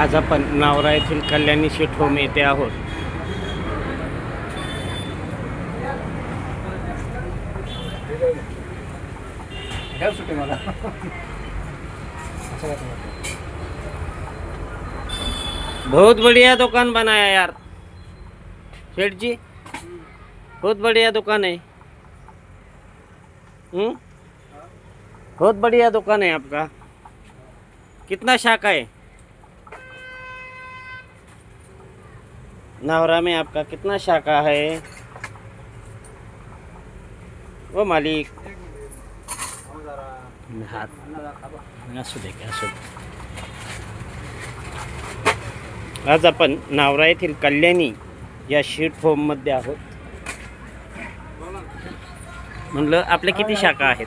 आज आपण नावरा येथील कल्याणी शेठ होम येथे आहोत. बहुत बढ़िया दुकान बनाया यार. सेठ जी बहुत बढ़िया दुकान है. हम्म? बहुत बढ़िया दुकान है आपका. कितना शाखा है? नावरा में आपका कितना शाखा है? वो मालिक। असू दे असू दे आज आपण नावरा येथील कल्याणी या शीट होममध्ये आहोत. म्हणलं आपल्या किती शाखा आहेत?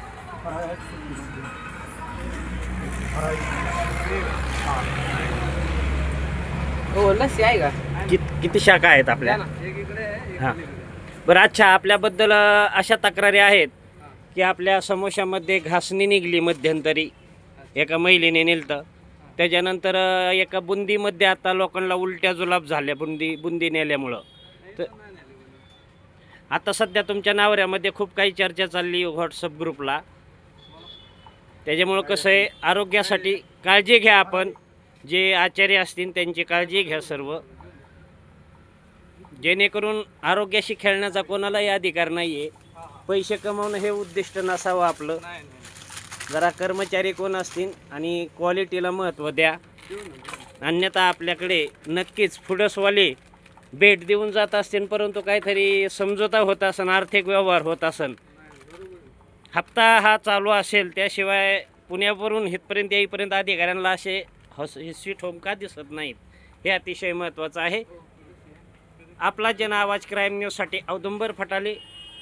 हो लस्सी आहे का? कित किती शाखा आहेत आपल्या? हां. बरं अच्छा आपल्याबद्दल अशा तक्रारी आहेत की आपल्या समोशामध्ये घासणी निघली मध्यंतरी. एका महिलेने नेलतं. त्याच्यानंतर एका बुंदीमध्ये आता लोकांना उलट्या जुलाब झाल्या बुंदी बुंदी नेल्यामुळं. तर आता सध्या तुमच्या नावऱ्यामध्ये खूप काही चर्चा चालली व्हॉट्सअप ग्रुपला. त्याच्यामुळं कसं आहे आरोग्यासाठी काळजी घ्या आपण. जे आचार्य असतील त्यांची काळजी घ्या सर्व. जेणेकरून आरोग्याशी खेळण्याचा कोणालाही अधिकार नाही आहे पैसे कमवणं हे उद्दिष्ट नसावं आपलं. जरा कर्मचारी कोण असतील आणि क्वालिटीला महत्त्व द्या. अन्यथा आपल्याकडे नक्कीच फुडसवाले भेट देऊन जात असतील परंतु काहीतरी समझोता होत असन आर्थिक व्यवहार होत असन. हप्ता हा चालू असेल त्याशिवाय पुण्यावरून इथपर्यंत येईपर्यंत अधिकाऱ्यांना असे हॉस हे स्वीट होम का दिसत नाहीत? हे अतिशय महत्त्वाचं आहे. आपला जन आवाज क्राईम न्यूजसाठी औदुंबर फटाले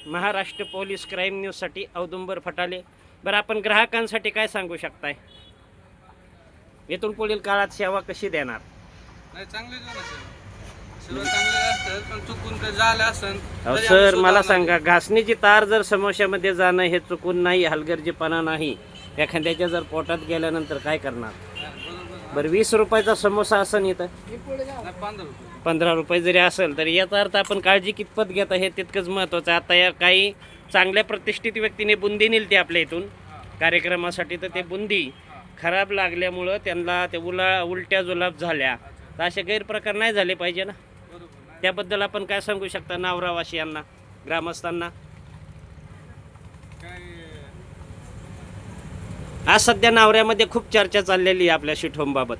महाराष्ट्र पोलीस क्राईम न्यूजसाठी औदुंबर फटाले बरं आपण ग्राहकांसाठी काय सांगू शकताय येथून पुढील काळात सेवा कशी देणार नाही चांगले सर सगळं चांगले असतं पण चुकून काही झालं असन अहो तरी सर आम्ही मला सुधारणार. सांगा घासणीची तार जर समोश्यामध्ये जाणं हे चुकून नाही हलगर्जीपणा नाही एखाद्याच्या जर पोटात गेल्यानंतर काय करणार. बरं वीस रुपयाचा समोसा असं इथं? पंधरा रुपये जरी असेल तर याचा अर्थ आपण काळजी कितपत घेता हे तितकंच महत्त्वाचं आता या काही चांगल्या प्रतिष्ठित व्यक्तीने बुंदी नेलती आपल्या इथून. कार्यक्रमासाठी तर ते बुंदी खराब लागल्यामुळं त्यांना ते उला उलट्या जुलाब झाल्या. तर असे गैरप्रकार नाही झाले पाहिजे ना? त्याबद्दल आपण काय सांगू शकता नावरावासियांना ग्रामस्थांना? आज सध्या नावऱ्यामध्ये खूप चर्चा चाललेली आहे आपल्या शिठोमबाबत.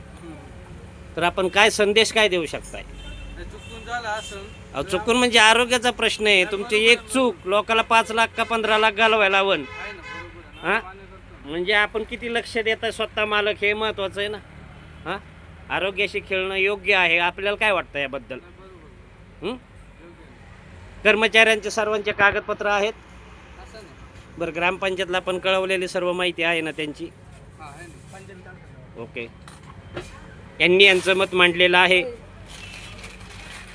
तर आपण काय संदेश काय देऊ शकताय? चुकून झालं असन. अहो, चुकून म्हणजे आरोग्याचा प्रश्न आहे. तुमची एक चूक लोकाला पाच लाख का पंधरा लाख घालवायला हवं. आहे ना बरोबर आहे. हा? म्हणजे आपण किती लक्ष देत आहे स्वतः मालक हे महत्वाचं आहे ना? हां? आरोग्याशी खेळणं योग्य आहे. आपल्याला काय वाटतं याबद्दल? हं? कर्मचाऱ्यांचे सर्वांचे कागदपत्र आहेत. बरं ग्रामपंचायतला पण कळवलेली सर्व माहिती आहे ना त्यांची? ओके. यांनी यांचं मत मांडलेलं आहे.